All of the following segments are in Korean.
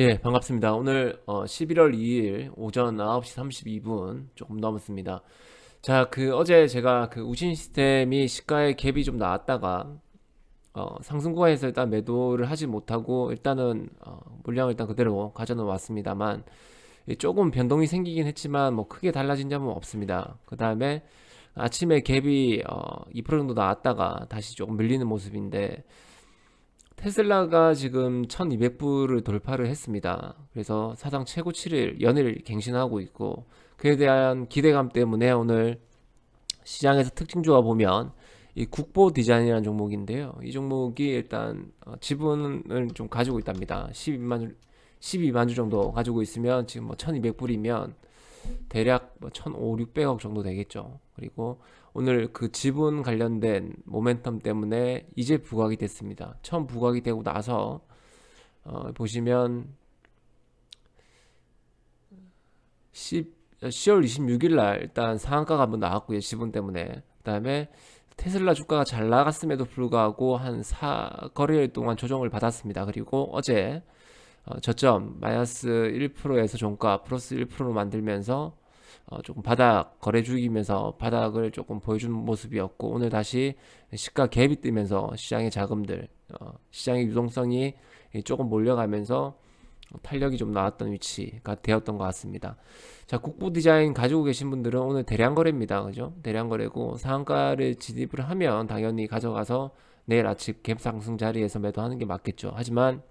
예, 반갑습니다. 오늘 어, 11월 2일 오전 9시 32분 조금 넘었습니다. 자, 그 어제 제가 그 우신 시스템이 시가의 갭이 좀 나왔다가 어, 상승 구간에서 일단 매도를 하지 못하고 일단은 어, 물량을 일단 그대로 가져는 왔습니다만 이 조금 변동이 생기긴 했지만 뭐 크게 달라진 점은 없습니다. 그 다음에 아침에 갭이 어, 2% 정도 나왔다가 다시 조금 밀리는 모습인데 테슬라가 지금 1200불을 돌파를 했습니다. 그래서 사상 최고치를 연일 갱신하고 있고 그에 대한 기대감 때문에 오늘 시장에서 특징주가 보면 이 국보 디자인이라는 종목인데요. 이 종목이 일단 어, 지분을 좀 가지고 있답니다. 12만 주, 12만 주 정도 가지고 있으면 지금 뭐 1200불이면 대략 뭐 1,500, 600억 정도 되겠죠. 그리고 오늘 그 지분 관련된 모멘텀 때문에 이제 부각이 됐습니다. 처음 부각이 되고 나서 어, 보시면 10, 10월 26일 날 일단 상한가가 한번 나왔고요. 지분 때문에. 그다음에 테슬라 주가가 잘 나갔음에도 불구하고 한 4, 거래일 동안 조정을 받았습니다. 그리고 어제 어, 저점 마이너스 1%에서 종가 플러스 1%로 만들면서 어, 조금 바닥 거래 죽이면서 바닥을 조금 보여준 모습이었고 오늘 다시 시가 갭이 뜨면서 시장의 자금들 어, 시장의 유동성이 조금 몰려가면서 탄력이 좀 나왔던 위치가 되었던 것 같습니다. 자, 국부 디자인 가지고 계신 분들은 오늘 대량 거래입니다. 그죠? 대량 거래고 상한가를 진입을 하면 당연히 가져가서 내일 아침 갭 상승 자리에서 매도하는 게 맞겠죠. 하지만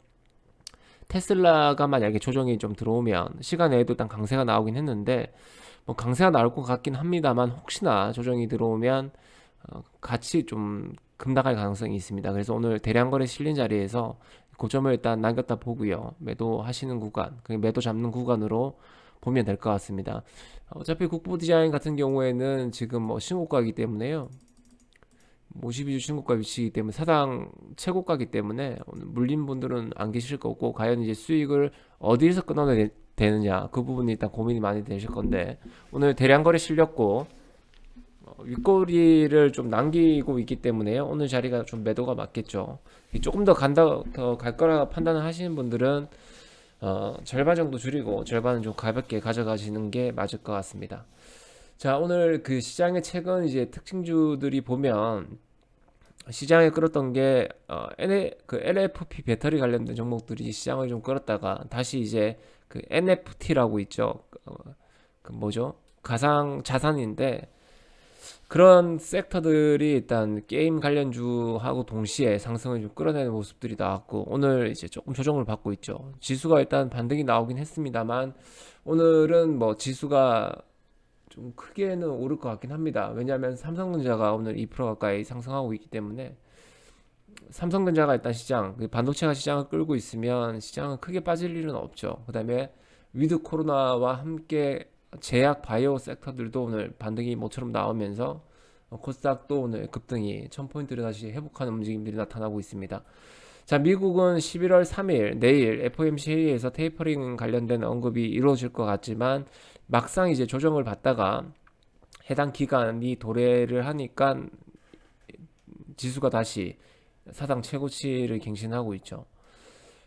테슬라가 만약에 조정이 좀 들어오면 시간 외에도 일단 강세가 나오긴 했는데 뭐 강세가 나올 것 같긴 합니다만 혹시나 조정이 들어오면 어, 같이 좀 급락할 가능성이 있습니다. 그래서 오늘 대량 거래 실린 자리에서 고점을 일단 남겼다 보고요. 매도 하시는 구간, 그 매도 잡는 구간으로 보면 될 것 같습니다. 어차피 국보 디자인 같은 경우에는 지금 뭐 신고가이기 때문에요. 52주 신고가 위치이기 때문에 사상 최고가기 때문에 물린 분들은 안 계실 거고 과연 이제 수익을 어디에서 끊어내야 되느냐 그 부분이 일단 고민이 많이 되실 건데 오늘 대량 거래 실렸고 어, 윗꼬리를 좀 남기고 있기 때문에요 오늘 자리가 좀 매도가 맞겠죠 조금 더 간다 더 갈 거라 판단을 하시는 분들은 어, 절반 정도 줄이고 절반은 좀 가볍게 가져가시는 게 맞을 것 같습니다. 자, 오늘 그 시장의 최근 이제 특징주들이 보면 시장에 끌었던 게 어, N, 그 LFP 배터리 관련된 종목들이 시장을 좀 끌었다가 다시 이제 그 NFT라고 있죠. 어, 그 뭐죠? 가상 자산인데 그런 섹터들이 일단 게임 관련주하고 동시에 상승을 좀 끌어내는 모습들이 나왔고 오늘 이제 조금 조정을 받고 있죠. 지수가 일단 반등이 나오긴 했습니다만 오늘은 뭐 지수가 좀 크게는 오를 것 같긴 합니다. 왜냐하면 삼성전자가 오늘 2% 가까이 상승하고 있기 때문에 삼성전자가 일단 시장, 그 반도체가 시장을 끌고 있으면 시장은 크게 빠질 일은 없죠. 그 다음에 위드 코로나와 함께 제약 바이오 섹터들도 오늘 반등이 모처럼 나오면서 코스닥도 오늘 급등이 1000포인트를 다시 회복하는 움직임들이 나타나고 있습니다. 자, 미국은 11월 3일 내일 FOMC 회의에서 테이퍼링 관련된 언급이 이루어질 것 같지만 막상 이제 조정을 받다가 해당 기간이 도래를 하니까 지수가 다시 사상 최고치를 갱신하고 있죠.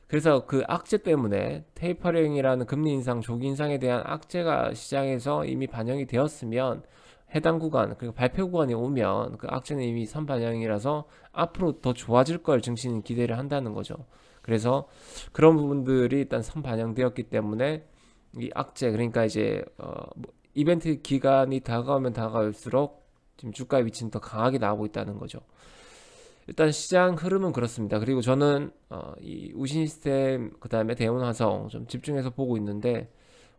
그래서 그 악재 때문에 테이퍼링이라는 금리 인상, 조기 인상에 대한 악재가 시장에서 이미 반영이 되었으면 해당 구간 그리고 발표 구간이 오면 그 악재는 이미 선반영이라서 앞으로 더 좋아질 걸 증시는 기대를 한다는 거죠. 그래서 그런 부분들이 일단 선반영되었기 때문에 이 악재 그러니까 이제 어, 뭐 이벤트 기간이 다가오면 다가올수록 지금 주가 위치는 더 강하게 나오고 있다는 거죠. 일단 시장 흐름은 그렇습니다. 그리고 저는 어, 이 우신 시스템 그 다음에 대원 화성 좀 집중해서 보고 있는데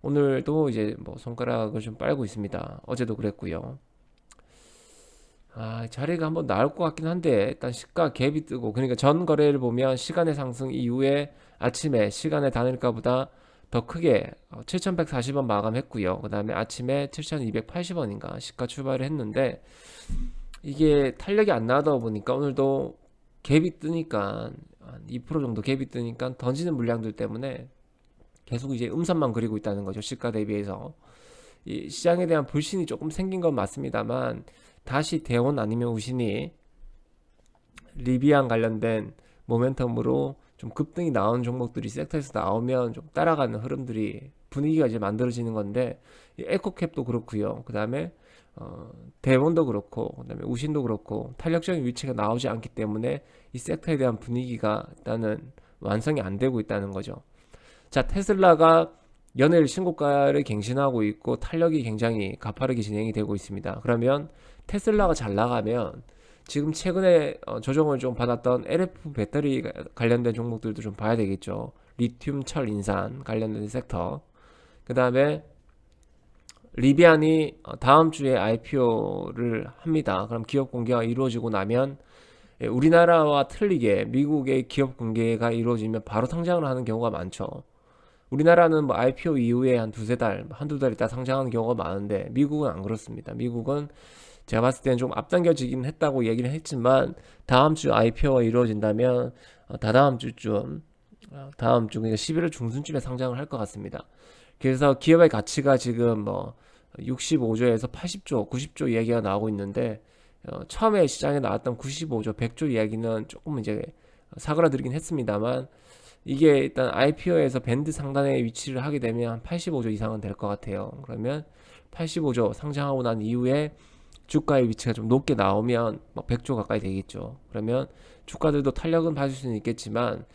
오늘도 이제 뭐 손가락을 좀 빨고 있습니다. 어제도 그랬고요. 아, 자리가 한번 나올 것 같긴 한데 일단 시가 갭이 뜨고 그러니까 전 거래를 보면 시간의 상승 이후에 아침에 시간의 단일가보다 더 크게 7,140원 어, 마감했고요. 그 다음에 아침에 7,280원인가 시가 출발을 했는데 이게 탄력이 안 나다 보니까 오늘도 갭이 뜨니까 한 2% 정도 갭이 뜨니까 던지는 물량들 때문에 계속 이제 음선만 그리고 있다는 거죠. 시가 대비해서. 이 시장에 대한 불신이 조금 생긴 건 맞습니다만 다시 대원 아니면 우신이 리비안 관련된 모멘텀으로 좀 급등이 나오는 종목들이 섹터에서 나오면 좀 따라가는 흐름들이 분위기가 이제 만들어지는 건데 이 에코캡도 그렇고요. 그다음에 어, 대원도 그렇고 그다음에 우신도 그렇고 탄력적인 위치가 나오지 않기 때문에 이 섹터에 대한 분위기가 일단은 완성이 안 되고 있다는 거죠. 자, 테슬라가 연일 신고가를 갱신하고 있고 탄력이 굉장히 가파르게 진행이 되고 있습니다. 그러면 테슬라가 잘 나가면 지금 최근에 어, 조정을 좀 받았던 LF 배터리 가- 관련된 종목들도 좀 봐야 되겠죠. 리튬, 철, 인산 관련된 섹터. 그 다음에 리비안이 어, 다음 주에 IPO를 합니다. 그럼 기업 공개가 이루어지고 나면 예, 우리나라와 틀리게 미국의 기업 공개가 이루어지면 바로 상장을 하는 경우가 많죠. 우리나라는 뭐 IPO 이후에 한 두세 달, 한두 달 있다 상장하는 경우가 많은데 미국은 안 그렇습니다. 미국은 제가 봤을 때는 좀 앞당겨지긴 했다고 얘기를 했지만 다음 주 IPO가 이루어진다면 어, 다다음 주쯤 어, 다음 주 그러니까 11월 중순쯤에 상장을 할 것 같습니다. 그래서 기업의 가치가 지금 뭐 65조에서 80조, 90조 이야기가 나오고 있는데 어, 처음에 시장에 나왔던 95조, 100조 이야기는 조금 이제 사그라들긴 했습니다만 이게 일단 IPO에서 밴드 상단에 위치를 하게 되면 한 85조 이상은 될 것 같아요. 그러면 85조 상장하고 난 이후에 주가의 위치가 좀 높게 나오면 뭐 100조 가까이 되겠죠. 그러면 주가들도 탄력은 받을 수는 있겠지만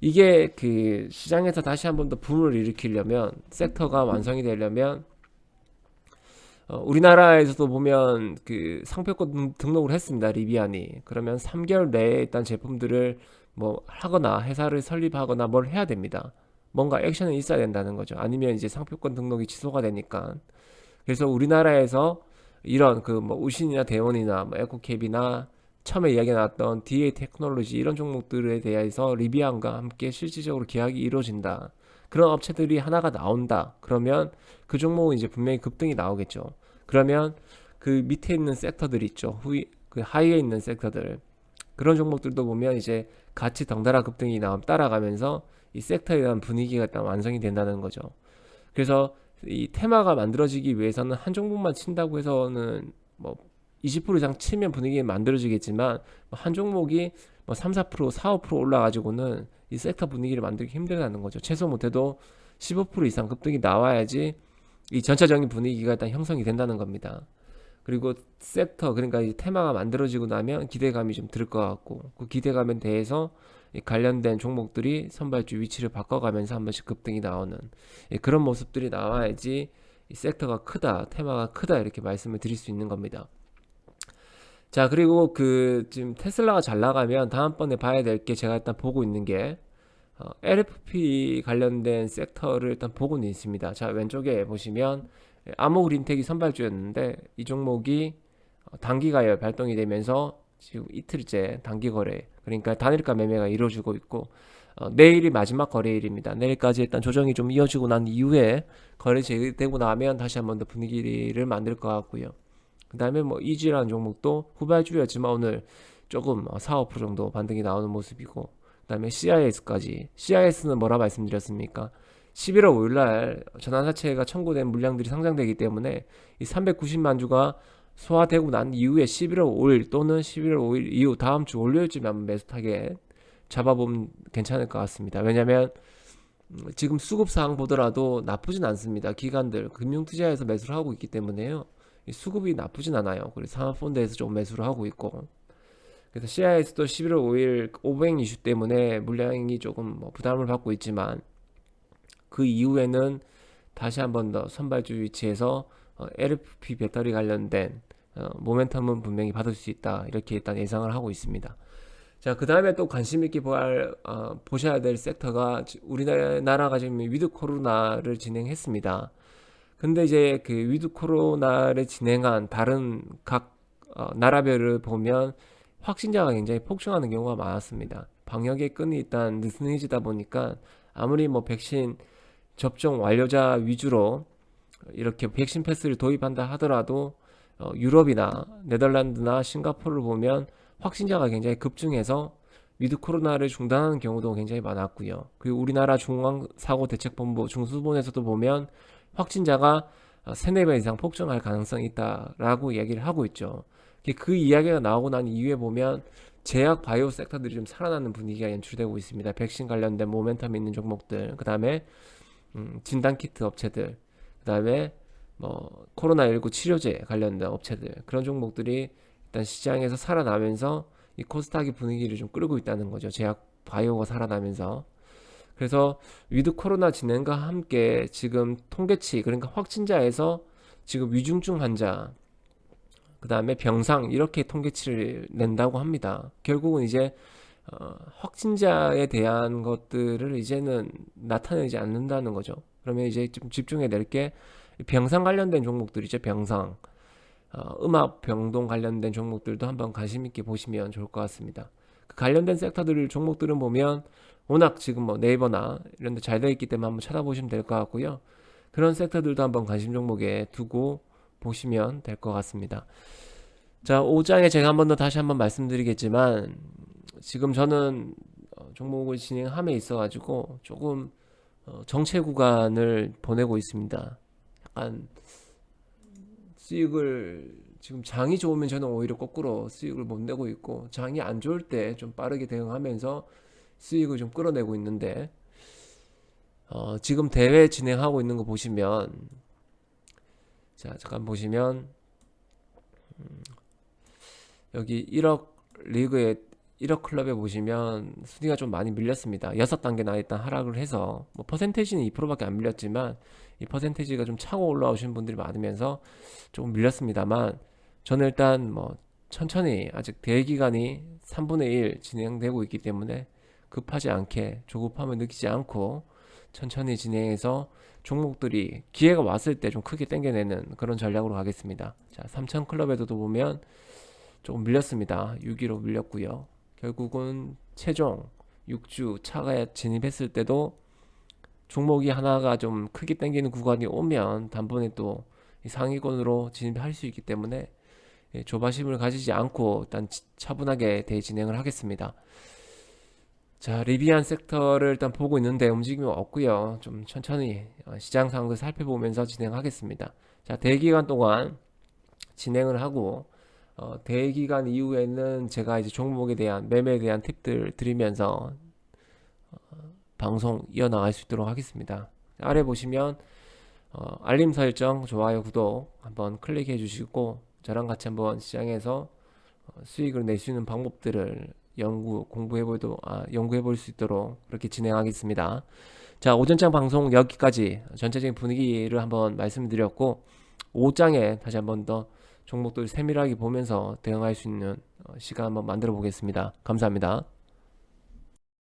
이게 그 시장에서 다시 한 번 더 붐을 일으키려면 섹터가 완성이 되려면 어, 우리나라에서도 보면 그 상표권 등- 등록을 했습니다. 리비안이. 그러면 3개월 내에 일단 제품들을 뭐 하거나 회사를 설립하거나 뭘 해야 됩니다. 뭔가 액션이 있어야 된다는 거죠. 아니면 이제 상표권 등록이 취소가 되니까. 그래서 우리나라에서 이런 그 뭐 우신이나 대원이나 뭐 에코캡이나 처음에 이야기 나왔던 DA 테크놀로지 이런 종목들에 대해서 리비안과 함께 실질적으로 계약이 이루어진다. 그런 업체들이 하나가 나온다. 그러면 그 종목은 이제 분명히 급등이 나오겠죠. 그러면 그 밑에 있는 섹터들 있죠. 후이 그 하위에 있는 섹터들 그런 종목들도 보면 이제 같이 덩달아 급등이 나오면 따라가면서 이 섹터에 대한 분위기가 일단 완성이 된다는 거죠. 그래서 이 테마가 만들어지기 위해서는 한 종목만 친다고 해서는 뭐 20% 이상 치면 분위기 만들어지겠지만 뭐한 종목이 뭐 3, 4%, 4, 5% 올라가지고는 이 섹터 분위기를 만들기 힘들다는 거죠. 최소 못해도 15% 이상 급등이 나와야지 이 전체적인 분위기가 일단 형성이 된다는 겁니다. 그리고 섹터 그러니까 이 테마가 만들어지고 나면 기대감이 좀 들 것 같고 그 기대감에 대해서 이 관련된 종목들이 선발주 위치를 바꿔가면서 한 번씩 급등이 나오는 예, 그런 모습들이 나와야지 이 섹터가 크다, 테마가 크다 이렇게 말씀을 드릴 수 있는 겁니다. 자, 그리고 그 지금 테슬라가 잘 나가면 다음번에 봐야 될 게 제가 일단 보고 있는 게 어, LFP 관련된 섹터를 일단 보고는 있습니다. 자, 왼쪽에 보시면 예, 아모그린텍이 선발주였는데 이 종목이 어, 단기 가열 발동이 되면서 지금 이틀째 단기 거래 그러니까 단일가 매매가 이루어지고 있고 어, 내일이 마지막 거래일입니다. 내일까지 일단 조정이 좀 이어지고 난 이후에 거래 재개되고 나면 다시 한번 더 분위기를 만들 것 같고요. 그 다음에 뭐 이지라는 종목도 후발주였지만 오늘 조금 어, 4, 5% 정도 반등이 나오는 모습이고 그 다음에 CIS까지 CIS는 뭐라 말씀드렸습니까? 11월 5일 날 전환사채가 청구된 물량들이 상장되기 때문에 이 390만 주가 소화되고 난 이후에 11월 5일 또는 11월 5일 이후 다음 주 월요일쯤에 한번 매수 타겟 잡아보면 괜찮을 것 같습니다. 왜냐면 음, 지금 수급 상황 보더라도 나쁘진 않습니다. 기관들 금융 투자에서 매수를 하고 있기 때문에요. 이 수급이 나쁘진 않아요. 그리고 상하펀드에서 조금 매수를 하고 있고 그래서 CIS도 11월 5일 500 이슈 때문에 물량이 조금 뭐 부담을 받고 있지만 그 이후에는 다시 한 번 더 선발주 위치에서 어, LFP 배터리 관련된 어, 모멘텀은 분명히 받을 수 있다 이렇게 일단 예상을 하고 있습니다. 자, 그 다음에 또 관심 있게 보알, 어, 보셔야 될 섹터가 지- 우리나라가 지금 위드 코로나를 진행했습니다. 근데 이제 그 위드 코로나를 진행한 다른 각 어, 나라별을 보면 확진자가 굉장히 폭증하는 경우가 많았습니다. 방역의 끈이 일단 느슨해지다 보니까 아무리 뭐 백신 접종 완료자 위주로 이렇게 백신 패스를 도입한다 하더라도 어, 유럽이나 네덜란드나 싱가포르를 보면 확진자가 굉장히 급증해서 위드 코로나를 중단하는 경우도 굉장히 많았고요. 그리고 우리나라 중앙사고대책본부 중수본에서도 보면 확진자가 어, 세네 배 이상 폭증할 가능성이 있다라고 얘기를 하고 있죠. 그 이야기가 나오고 난 이후에 보면 제약 바이오 섹터들이 좀 살아나는 분위기가 연출되고 있습니다. 백신 관련된 모멘텀 있는 종목들, 그 다음에 음, 진단 키트 업체들, 그 다음에 뭐 코로나19 치료제 관련된 업체들 그런 종목들이 일단 시장에서 살아나면서 이 코스닥의 분위기를 좀 끌고 있다는 거죠. 제약 바이오가 살아나면서 그래서 위드 코로나 진행과 함께 지금 통계치 그러니까 확진자에서 지금 위중증 환자 그 다음에 병상 이렇게 통계치를 낸다고 합니다. 결국은 이제 어, 확진자에 대한 것들을 이제는 나타내지 않는다는 거죠. 그러면 이제 좀 집중해 낼 게 병상 관련된 종목들이죠. 병상, 어, 음악 병동 관련된 종목들도 한번 관심 있게 보시면 좋을 것 같습니다. 그 관련된 섹터들 종목들은 보면 워낙 지금 뭐 네이버나 이런 데 잘 되어 있기 때문에 한번 찾아보시면 될 것 같고요. 그런 섹터들도 한번 관심 종목에 두고 보시면 될 것 같습니다. 자, 5장에 제가 한 번 더 다시 한번 말씀드리겠지만 지금 저는 어, 종목을 진행함에 있어 가지고 조금 어, 정체 구간을 보내고 있습니다. 약간 수익을 지금 장이 좋으면 저는 오히려 거꾸로 수익을 못 내고 있고 장이 안 좋을 때 좀 빠르게 대응하면서 수익을 좀 끌어내고 있는데 어, 지금 대회 진행하고 있는 거 보시면 자 잠깐 보시면 음, 여기 1억 리그에 1억 클럽에 보시면 순위가 좀 많이 밀렸습니다. 6단계나 일단 하락을 해서 뭐 퍼센테이지는 2%밖에 안 밀렸지만 이 퍼센테이지가 좀 차고 올라오신 분들이 많으면서 조금 밀렸습니다만 저는 일단 뭐 천천히 아직 대회 기간이 3분의 1 진행되고 있기 때문에 급하지 않게 조급함을 느끼지 않고 천천히 진행해서 종목들이 기회가 왔을 때 좀 크게 당겨내는 그런 전략으로 가겠습니다. 자, 3천 클럽에도 보면 조금 밀렸습니다. 6위로 밀렸고요. 결국은 최종 6주 차가 진입했을 때도 종목이 하나가 좀 크게 당기는 구간이 오면 단번에 또 상위권으로 진입할 수 있기 때문에 예, 조바심을 가지지 않고 일단 차분하게 대진행을 하겠습니다. 자, 리비안 섹터를 일단 보고 있는데 움직임이 없고요. 좀 천천히 어, 시장 상황을 살펴보면서 진행하겠습니다. 자, 대기간 동안 진행을 하고 어, 대기간 이후에는 제가 이제 종목에 대한 매매에 대한 팁들 드리면서 어, 방송 이어나갈 수 있도록 하겠습니다. 아래 보시면 어, 알림 설정, 좋아요, 구독 한번 클릭해 주시고 저랑 같이 한번 시장에서 어, 수익을 낼 수 있는 방법들을 연구 공부해 볼도 아, 연구해 볼 수 있도록 그렇게 진행하겠습니다. 자, 오전장 방송 여기까지 전체적인 분위기를 한번 말씀드렸고 5장에 다시 한번 더 종목들 세밀하게 보면서 대응할 수 있는 어, 시간 한번 만들어 보겠습니다. 감사합니다.